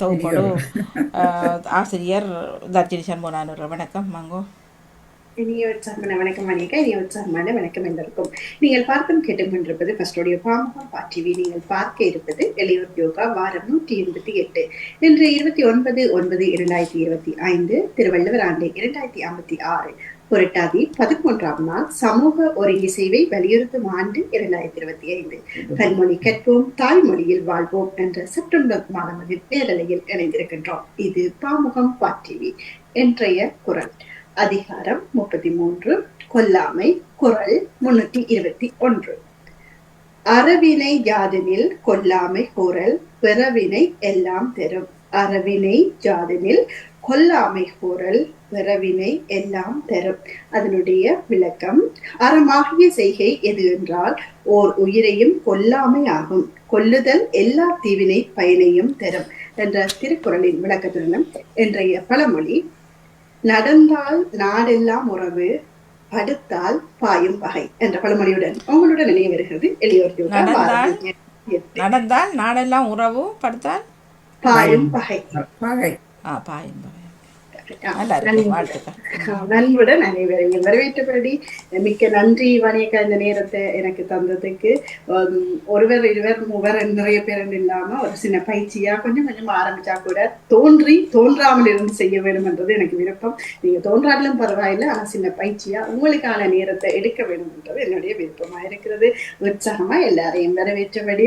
தொகுப்போடு ஆசிரியர் தர்ஜினி சண்முகநானூர் வணக்கம் மங்கோ. இனிய உற்சாகமான வணக்கம் மணிகா இனிய உற்சாகமான வணக்கம் எல்லோருக்கும். நீங்கள் பார்க்கும் கேட்டுக்கொண்டிருப்பது ஃபர்ஸ்டோடைய பாமுகம் பாட்டிவி நீங்கள் பார்க்க இருப்பது எளியோர் யோகா வாரம் நூற்றி எண்பத்தி எட்டு. இன்று இருபத்தி ஒன்பது ஒன்பது இரண்டாயிரத்தி இருபத்தி ஐந்து திருவள்ளுவர் ஆண்டு இரண்டாயிரத்தி ஐம்பத்தி ஆறு. புரட்டாதி பதிமூன்றாம் நாள் சமூக ஒருங்கிசைவை வலியுறுத்தும் ஆண்டு இரண்டாயிரத்தி இருபத்தி ஐந்து. கல்மொழி கற்போம் தாய்மொழியில் வாழ்வோம் என்ற செப்டம்பர் மாதமதில் பேரலையில் இணைந்திருக்கின்றோம். இது பாமுகம் பாட்டிவி இன்றைய குரல். அதிகாரம் முப்பத்தி மூன்று. கொல்லாமை குரல் முன்னூத்தி இருபத்தி ஒன்று. அறவினை யாதெனில் கொல்லாமை கூறல் பிறவினை எல்லாம் தரும். அறவினை யாதெனில் கொல்லாமை கூறல் பிறவினை எல்லாம் தரும். அதனுடைய விளக்கம் அறமாகிய செய்கை எது என்றால் ஓர் உயிரையும் கொல்லாமை ஆகும். கொல்லுதல் எல்லா தீவினை பயனையும் தரும் என்ற திருக்குறளின் விளக்கத்துடனும் இன்றைய பழமொழி நடந்தால் நாடெல்லாம் உறவு படுத்தால் பாயும் பகை என்ற பழமொழியுடன் உங்களுடன் நினைவு வருகிறது எளியோர் நடந்தால் நாடெல்லாம் உறவு படுத்தால் பாயும் பகை. பகை. ஆ பாயும் பகை. நண்புடன் அனைவரையும் வரவேற்றபடி மிக்க நன்றி வணிக இந்த நேரத்தை எனக்கு தந்ததுக்கு. ஒருவர் இருவர் மூவர் நிறைய பேர் இல்லாம ஒரு சின்ன பயிற்சியா கொஞ்சம் கொஞ்சம் ஆரம்பிச்சா கூட தோன்றி தோன்றாமல் இருந்து செய்ய வேண்டும் என்றது எனக்கு விருப்பம். நீங்க தோன்றாலும் பரவாயில்லை ஆனா சின்ன பயிற்சியா உங்களுக்கான நேரத்தை எடுக்க வேண்டும் என்றது என்னுடைய விருப்பமா இருக்கிறது. உற்சாகமா எல்லாரையும் வரவேற்றபடி.